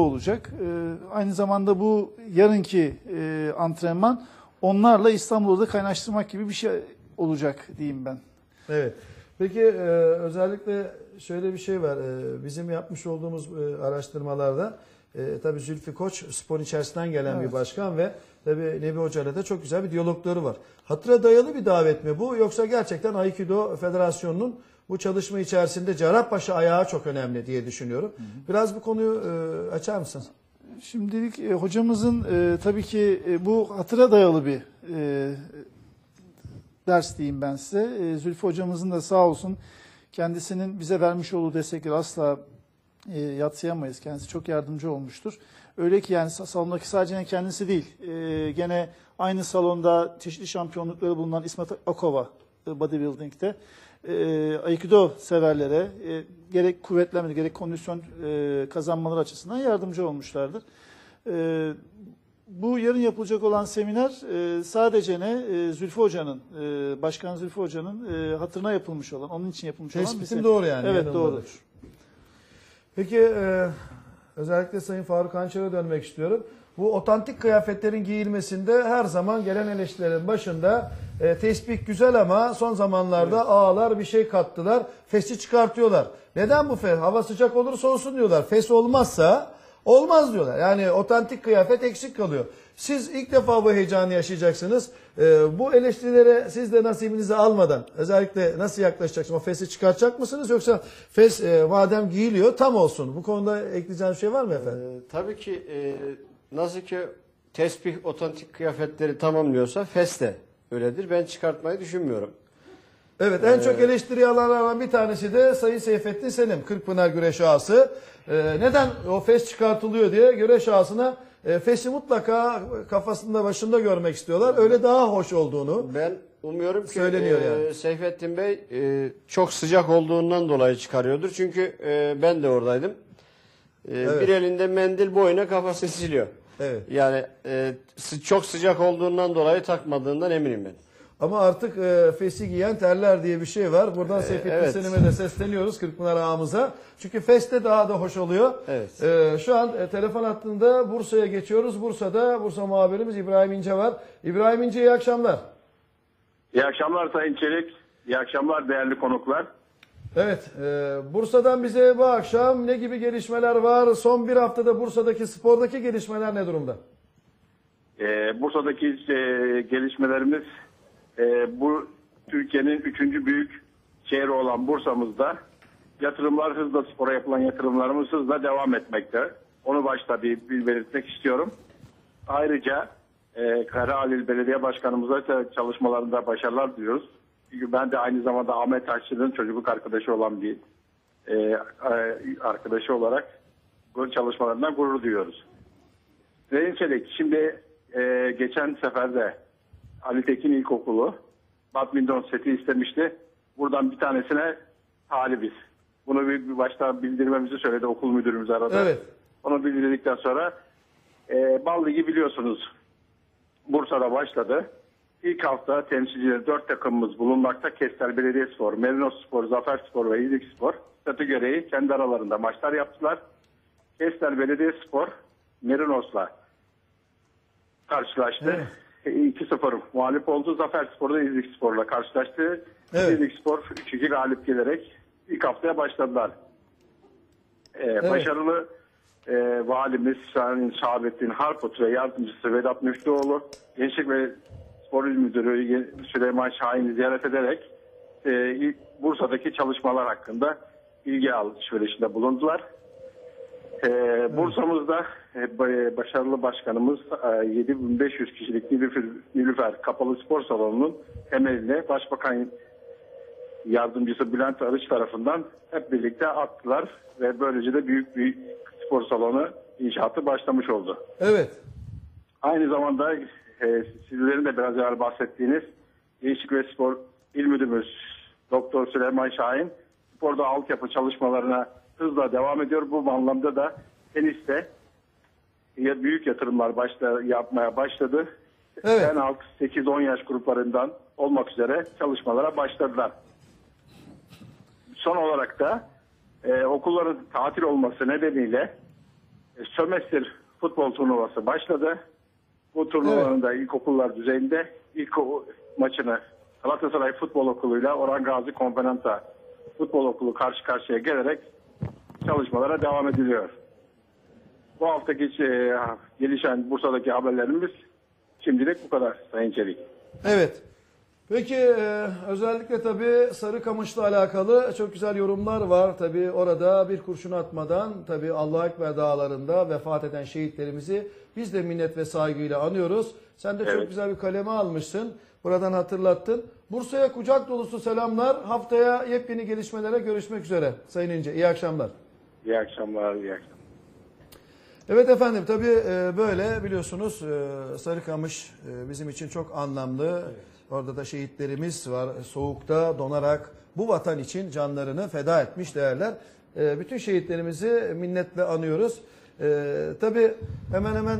olacak. E, aynı zamanda bu yarınki e, antrenman onlarla İstanbul'da kaynaştırmak gibi bir şey olacak diyeyim ben. Evet. Peki e, özellikle şöyle bir şey var. E, bizim yapmış olduğumuz e, araştırmalarda e, tabii Zülfü Koç spor içerisinden gelen Evet. bir başkan ve tabii Nebi Hoca ile de çok güzel bir diyalogları var. Hatıra dayalı bir davet mi bu yoksa gerçekten Aikido Federasyonu'nun bu çalışma içerisinde Cerrahpaşa ayağı çok önemli diye düşünüyorum. Biraz bu konuyu e, açar mısın? Şimdilik e, hocamızın e, tabii ki e, bu hatıra dayalı bir e, ders diyeyim ben size. E, Zülfü hocamızın da sağ olsun kendisinin bize vermiş olduğu destekleri asla e, yatsıyamayız. Kendisi çok yardımcı olmuştur. Öyle ki yani sa- salondaki sadece kendisi değil. E, gene aynı salonda çeşitli şampiyonlukları bulunan İsmet Akova e, bodybuilding'de e, Aikido severlere e, gerek kuvvetlenme gerek kondisyon e, kazanmaları açısından yardımcı olmuşlardır. E, bu yarın yapılacak olan seminer e, sadece ne e, Zülfü Hoca'nın, e, Başkan Zülfü Hoca'nın e, hatırına yapılmış olan, onun için yapılmış olan bir seminer. doğru yani. Evet doğrudur. Peki e, özellikle Sayın Faruk Hançer'e dönmek istiyorum. Bu otantik kıyafetlerin giyilmesinde her zaman gelen eleştirilerin başında e, tesbih güzel ama son zamanlarda ağalar bir şey kattılar. Fesi çıkartıyorlar. Neden bu fes? Hava sıcak olursa olsun diyorlar. Fes olmazsa olmaz diyorlar. Yani otantik kıyafet eksik kalıyor. Siz ilk defa bu heyecanı yaşayacaksınız. E, bu eleştirilere siz de nasibinizi almadan özellikle nasıl yaklaşacaksınız? O fesi çıkartacak mısınız yoksa fes e, madem giyiliyor tam olsun. Bu konuda ekleyeceğiniz şey var mı efendim? Ee, tabii ki e, nasıl ki tesbih otantik kıyafetleri tamamlıyorsa fes de öyledir. Ben çıkartmayı düşünmüyorum. Evet en çok eleştiri alanlardan bir tanesi de Sayın Seyfettin Selim, Kırkpınar güreş ağası. Ee, neden o fes çıkartılıyor diye güreş ağasına e, fesi mutlaka kafasında başında görmek istiyorlar. Öyle daha hoş olduğunu. Ben umuyorum ki Söyleniyor e, yani. Seyfettin Bey e, çok sıcak olduğundan dolayı çıkarıyordur. Çünkü e, ben de oradaydım. E, Evet. Bir elinde mendil boyuna kafasını siliyor. Evet. Yani e, sı- çok sıcak olduğundan dolayı takmadığından eminim ben. Ama artık e, fesi giyen terler diye bir şey var. Buradan Seyfettin evet. Selim'e de sesleniyoruz Kırkpınar ağamıza. Çünkü feste daha da hoş oluyor. Evet. E, şu an e, telefon hattında Bursa'ya geçiyoruz. Bursa'da Bursa muhabirimiz İbrahim İnce var. İbrahim İnce iyi akşamlar. İyi akşamlar Sayın Çelik. İyi akşamlar değerli konuklar. Evet, e, Bursa'dan bize bu akşam ne gibi gelişmeler var? Son bir haftada Bursa'daki spordaki gelişmeler ne durumda? Ee, Bursa'daki e, gelişmelerimiz e, bu Türkiye'nin üçüncü büyük şehri olan Bursa'mızda yatırımlar hızla spora yapılan yatırımlarımız hızla devam etmekte. Onu başta bir, bir belirtmek istiyorum. Ayrıca e, Karahalil Belediye Başkanımıza da çalışmalarında başarılar diliyoruz. Çünkü ben de aynı zamanda Ahmet Taşçı'nın çocukluk arkadaşı olan bir e, arkadaşı olarak bu çalışmalarından gurur duyuyoruz. Çelik, şimdi e, geçen seferde Ali Tekin İlkokulu badminton seti istemişti. Buradan bir tanesine talibiz. Bunu bir, bir başta bildirmemizi söyledi okul müdürümüz aradı. Evet. Onu bildirdikten sonra e, Bal Ligi biliyorsunuz Bursa'da başladı. İlk hafta temsilcileri dört takımımız bulunmakta. Kestel Belediyespor, Merinos Spor, Zafer Spor ve İzlik Spor statü gereği kendi aralarında maçlar yaptılar. Kestel Belediyespor Merinos'la karşılaştı. 2-0 muhalif oldu. Zafer Spor da İzlik Spor'la karşılaştı. Evet. İzlik Spor 3-2 galip gelerek ilk haftaya başladılar. Ee, Başarılı e, valimiz Sayın Şahabettin Harput ve yardımcısı Vedat Müftüoğlu Gençlik ve Spor İl Müdürü Süleyman Şahin'i ziyaret ederek e, Bursa'daki çalışmalar hakkında bilgi alışverişinde bulundular. Ee, Bursa'mızda e, ba- başarılı başkanımız e, 7500 kişilik Nilüfer, Nilüfer Kapalı Spor Salonu'nun temeline Başbakan yardımcısı Bülent Arıç tarafından hep birlikte attılar ve böylece de büyük bir spor salonu inşaatı başlamış oldu. Evet. Aynı zamanda e, sizlerin de biraz evvel bahsettiğiniz Gençlik ve Spor İl Müdürümüz Doktor Süleyman Şahin sporda altyapı çalışmalarına hızla devam ediyor. Bu anlamda da teniste ya- büyük yatırımlar başla, yapmaya başladı. Evet. En alt 8-10 yaş gruplarından olmak üzere çalışmalara başladılar. Son olarak da e, okulların tatil olması nedeniyle e, sömestr futbol turnuvası başladı. Bu turnuvanın da ilkokullar düzeyinde ilk o- maçını Galatasaray Futbol Okulu'yla Orhan Gazi Komponenta Futbol Okulu karşı karşıya gelerek çalışmalara devam ediliyor. Bu haftaki e, gelişen Bursa'daki haberlerimiz şimdilik bu kadar Sayın Çelik. Evet. Peki e, özellikle tabii Sarıkamış'la alakalı çok güzel yorumlar var. Tabii orada bir kurşun atmadan tabii Allahu Ekber dağlarında vefat eden şehitlerimizi biz de minnet ve saygıyla anıyoruz. Sen de çok Evet. güzel bir kaleme almışsın. Buradan hatırlattın. Bursa'ya kucak dolusu selamlar. Haftaya yepyeni gelişmelere görüşmek üzere. Sayın İnce iyi akşamlar. İyi akşamlar, iyi akşamlar. Evet efendim tabii e, böyle biliyorsunuz e, Sarıkamış e, bizim için çok anlamlı. Orada da şehitlerimiz var soğukta donarak bu vatan için canlarını feda etmiş değerler. Bütün şehitlerimizi minnetle anıyoruz. E, tabii hemen hemen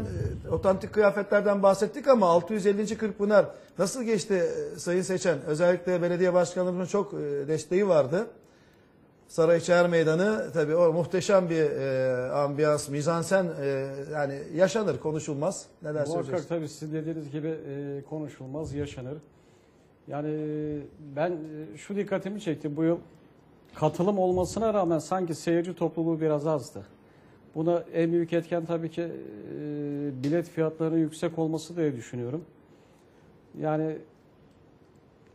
otantik kıyafetlerden bahsettik ama 650. Kırkpınar nasıl geçti Sayın Seçen? Özellikle belediye başkanlarımızın çok desteği vardı. Sarayçılar Meydanı tabii o muhteşem bir e, ambiyans, mizansen e, yani yaşanır, konuşulmaz. Neler Muhakkak tabii sizin dediğiniz gibi e, konuşulmaz, yaşanır. Yani e, ben e, şu dikkatimi çekti bu yıl katılım olmasına rağmen sanki seyirci topluluğu biraz azdı. Buna en büyük etken tabii ki e, bilet fiyatlarının yüksek olması diye düşünüyorum. Yani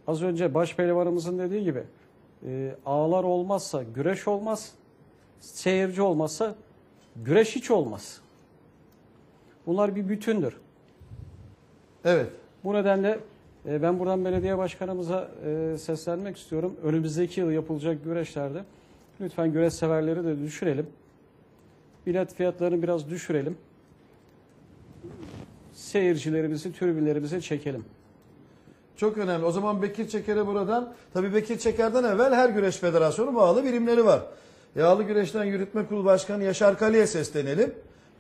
az önce başpehlivanımızın dediği gibi e, ağlar olmazsa güreş olmaz, seyirci olmazsa güreş hiç olmaz. Bunlar bir bütündür. Evet. Bu nedenle e, ben buradan belediye başkanımıza e, seslenmek istiyorum. Önümüzdeki yıl yapılacak güreşlerde lütfen güreş severleri de düşürelim. Bilet fiyatlarını biraz düşürelim. Seyircilerimizi, tribünlerimize çekelim. Çok önemli. O zaman Bekir Çeker'e buradan, tabii Bekir Çeker'den evvel her güreş federasyonu bağlı birimleri var. Yağlı Güreş'ten Yürütme Kurulu Başkanı Yaşar Kali'ye seslenelim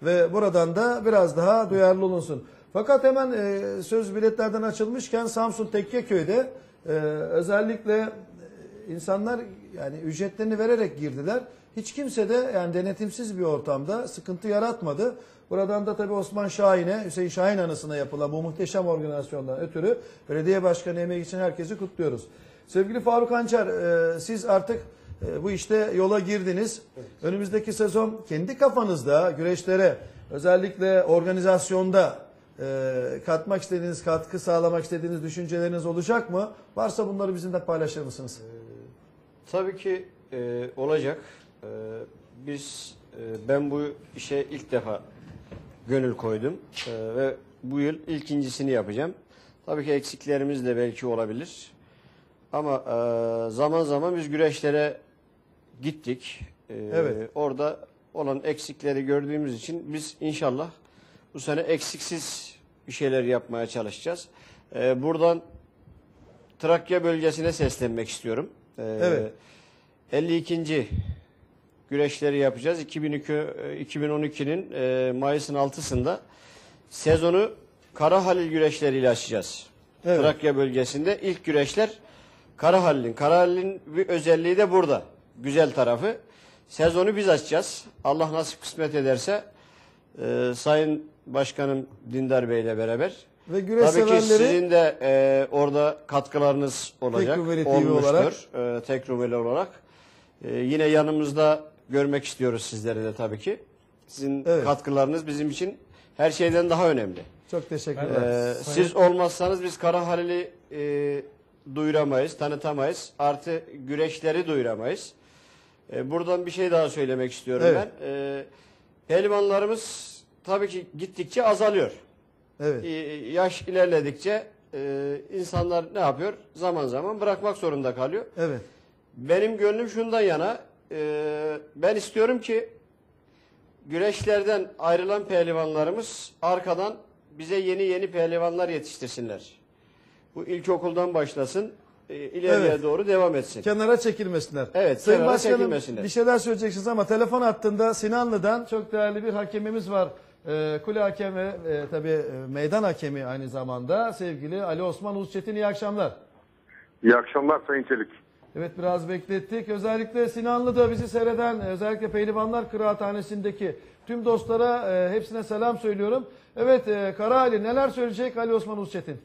ve buradan da biraz daha duyarlı olunsun. Fakat hemen e, söz biletlerden açılmışken Samsun Tekkeköy'de e, özellikle e, insanlar yani ücretlerini vererek girdiler. Hiç kimse de yani denetimsiz bir ortamda sıkıntı yaratmadı. Buradan da tabii Osman Şahin'e, Hüseyin Şahin anısına yapılan bu muhteşem organizasyondan ötürü belediye başkanı emeği için herkesi kutluyoruz. Sevgili Faruk Hançer, e, siz artık e, bu işte yola girdiniz. Önümüzdeki sezon kendi kafanızda güreşlere özellikle organizasyonda e, katmak istediğiniz, katkı sağlamak istediğiniz düşünceleriniz olacak mı? Varsa bunları bizimle paylaşır mısınız? Tabii ki e, olacak. E, biz e, ben bu işe ilk defa gönül koydum E, ve bu yıl ilkincisini yapacağım. Tabii ki eksiklerimiz de belki olabilir. Ama e, zaman zaman biz güreşlere gittik. E, Evet. Orada olan eksikleri gördüğümüz için biz inşallah bu sene eksiksiz bir şeyler yapmaya çalışacağız. E, buradan Trakya bölgesine seslenmek istiyorum. Ee, Evet. 52. güreşleri yapacağız. 2002, e, 2012'nin e, Mayıs'ın 6'sında sezonu Kara Halil güreşleriyle açacağız. Evet. Trakya bölgesinde ilk güreşler Kara Halil'in. Kara Halil'in bir özelliği de burada. Güzel tarafı. Sezonu biz açacağız. Allah nasip kısmet ederse e, Sayın Başkanım Dindar Bey ile beraber Ve güreş Tabii ki severleri sizin de e, orada katkılarınız olacak. Tek olarak. E, tek olarak. E, yine yanımızda görmek istiyoruz sizleri de tabii ki. Sizin Evet. katkılarınız bizim için her şeyden daha önemli. çok teşekkürler. E, siz olmazsanız biz Kara Halil'i e, duyuramayız, tanıtamayız. Artı güreşleri duyuramayız. E, buradan bir şey daha söylemek istiyorum Evet. ben. E, pehlivanlarımız tabii ki gittikçe azalıyor. evet. Ee, yaş ilerledikçe e, insanlar ne yapıyor? Zaman zaman bırakmak zorunda kalıyor. Evet. Benim gönlüm şundan yana. E, ben istiyorum ki güreşlerden ayrılan pehlivanlarımız arkadan bize yeni yeni pehlivanlar yetiştirsinler. Bu ilkokuldan başlasın, e, ileriye Evet. doğru devam etsin. Kenara çekilmesinler. Evet, Sayın kenara Başkanım çekilmesinler. bir şeyler söyleyeceksiniz ama telefon hattında Sinanlı'dan çok değerli bir hakemimiz var. Ee, kule hakemi, e, tabii e, meydan hakemi aynı zamanda sevgili Ali Osman Uzçetin iyi akşamlar. İyi akşamlar Sayın Çelik. Evet biraz beklettik. Özellikle Sinanlı'da bizi seyreden özellikle Pehlivanlar Kıraathanesi'ndeki tüm dostlara e, hepsine selam söylüyorum. Evet e, Kara Ali neler söyleyecek Ali Osman Usçetin?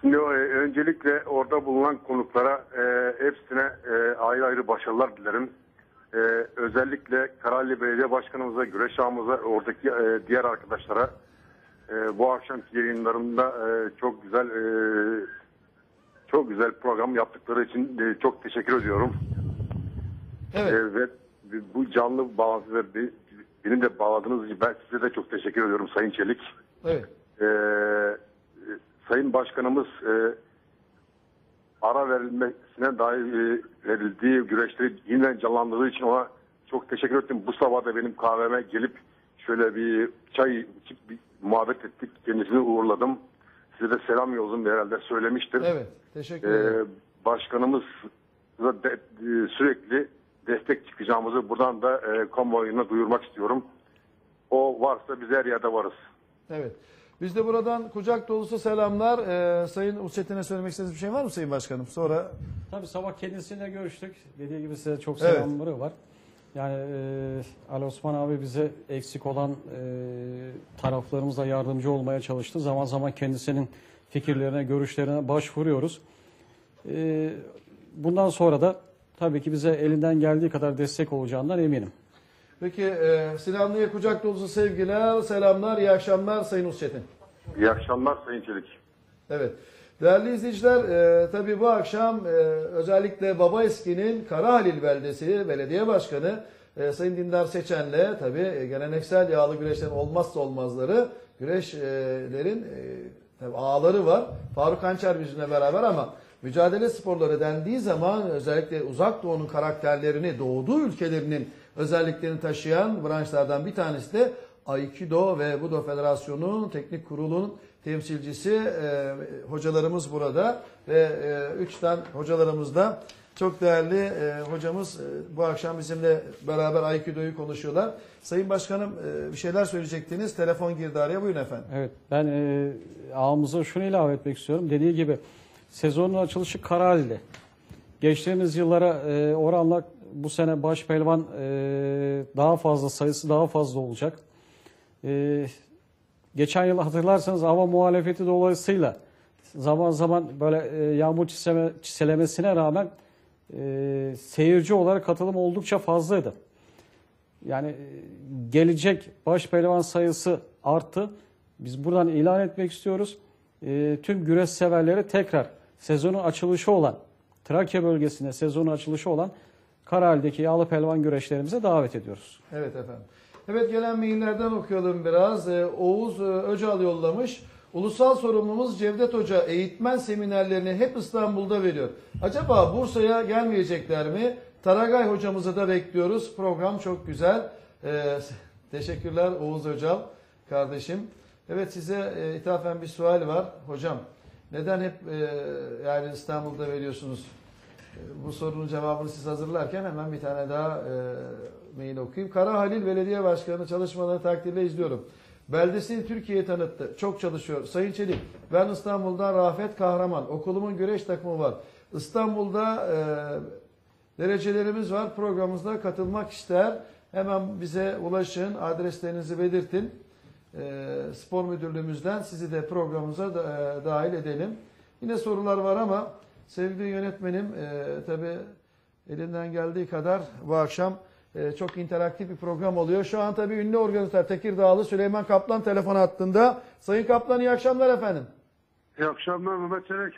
Şimdi e, öncelikle orada bulunan konuklara e, hepsine e, ayrı ayrı başarılar dilerim. E, özellikle Karayeli Belediye Başkanımıza, Güreş ağamıza, oradaki e, diğer arkadaşlara e, bu akşamki yayınlarında e, çok güzel e, çok güzel program yaptıkları için e, çok teşekkür ediyorum. Evet. E, ve bu canlı bağlantı ve bi- beni de bağladığınız için ben size de çok teşekkür ediyorum Sayın Çelik. Evet. Ee, Sayın Başkanımız e, ara verilmesine dair e, verildiği güreşleri yeniden canlandırdığı için ona çok teşekkür ettim. Bu sabah da benim kahveme gelip şöyle bir çay içip bir muhabbet ettik. Kendisini uğurladım. Size de selam yolladım herhalde söylemiştir. Evet. Teşekkür Ee, ederim. başkanımız da de- e, sürekli destek çıkacağımızı buradan da e, kamuoyuna duyurmak istiyorum. O varsa biz her yerde varız. Evet. Biz de buradan kucak dolusu selamlar. Ee, Sayın Usçetin'e söylemek istediğiniz bir şey var mı Sayın Başkanım? Sonra Tabii sabah kendisiyle görüştük. Dediği gibi size çok Evet. selamları var. Yani e, Ali Osman abi bize eksik olan e, taraflarımızla yardımcı olmaya çalıştı. Zaman zaman kendisinin fikirlerine, görüşlerine başvuruyoruz. E, bundan sonra da tabii ki bize elinden geldiği kadar destek olacağından eminim. Peki e, Sinanlı'ya kucak dolusu sevgiler, selamlar, iyi akşamlar Sayın Usçetin. İyi akşamlar Sayın Çelik. Evet. Değerli izleyiciler, e, tabii bu akşam e, özellikle Baba Eski'nin Karahalil Beldesi Belediye Başkanı e, Sayın Dindar Seçen'le tabii e, geleneksel yağlı güreşlerin olmazsa olmazları güreşlerin e, tabii ağları var. Faruk Hançer bizimle beraber ama mücadele sporları dendiği zaman özellikle uzak doğunun karakterlerini, doğduğu ülkelerinin özelliklerini taşıyan branşlardan bir tanesi de Aikido ve Budo Federasyonu Teknik Kurulu'nun temsilcisi e, hocalarımız burada ve e, üç tane hocalarımız da çok değerli e, hocamız e, bu akşam bizimle beraber Aikido'yu konuşuyorlar. Sayın Başkanım e, bir şeyler söyleyecektiniz. Telefon girdi araya. Buyurun efendim. Evet ben e, ağımıza şunu ilave etmek istiyorum. Dediği gibi sezonun açılışı Karali'de. Geçtiğimiz yıllara e, oranla bu sene baş pelvan e, daha fazla sayısı daha fazla olacak. E, geçen yıl hatırlarsanız hava muhalefeti dolayısıyla zaman zaman böyle e, yağmur çiseme, çiselemesine rağmen e, seyirci olarak katılım oldukça fazlaydı. Yani e, gelecek baş pehlivan sayısı arttı. Biz buradan ilan etmek istiyoruz. E, tüm güreş severleri tekrar sezonun açılışı olan Trakya bölgesinde sezonun açılışı olan Karali'deki yağlı pelvan güreşlerimize davet ediyoruz. Evet efendim. Evet gelen maillerden okuyalım biraz. Ee, Oğuz e, Öcal yollamış. Ulusal sorumlumuz Cevdet Hoca eğitmen seminerlerini hep İstanbul'da veriyor. Acaba Bursa'ya gelmeyecekler mi? Taragay hocamızı da bekliyoruz. Program çok güzel. Ee, teşekkürler Oğuz Öcal kardeşim. Evet size e, ithafen bir sual var. Hocam neden hep e, yani İstanbul'da veriyorsunuz? Bu sorunun cevabını siz hazırlarken hemen bir tane daha e, mail okuyayım. Kara Halil Belediye Başkanı çalışmalarını takdirle izliyorum. Beldesini Türkiye'ye tanıttı. Çok çalışıyor. Sayın Çelik, ben İstanbul'dan Rafet Kahraman. Okulumun güreş takımı var. İstanbul'da e, derecelerimiz var. Programımızda katılmak ister. Hemen bize ulaşın. Adreslerinizi belirtin. E, spor müdürlüğümüzden sizi de programımıza da, e, dahil edelim. Yine sorular var ama sevgili yönetmenim e, tabi elinden geldiği kadar bu akşam e, çok interaktif bir program oluyor. Şu an tabi ünlü organizatör Tekirdağlı Süleyman Kaplan telefon hattında. Sayın Kaplan iyi akşamlar efendim. İyi akşamlar Mehmet Çelik.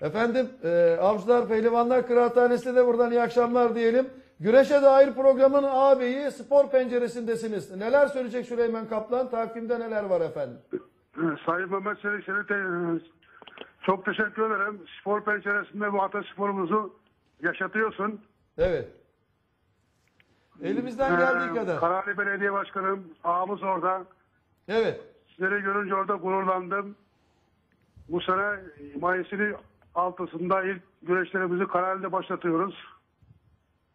Efendim e, Avcılar Pehlivanlar Kıraathanesi'ne de buradan iyi akşamlar diyelim. Güreşe dair programın ağabeyi spor penceresindesiniz. Neler söyleyecek Süleyman Kaplan? Takvimde neler var efendim? Sayın Mehmet Çelik seni te- çok teşekkür ederim. Spor penceresinde bu ata sporumuzu yaşatıyorsun. Evet. Elimizden geldiği Ee, kadar. Karali Belediye Başkanım ağamız orada. Evet. Sizleri görünce orada gururlandım. Bu sene Mayıs'ın altısında ilk güreşlerimizi Karali'de başlatıyoruz.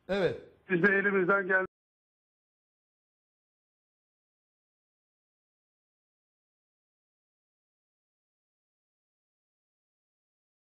Evet. Biz de elimizden geldi.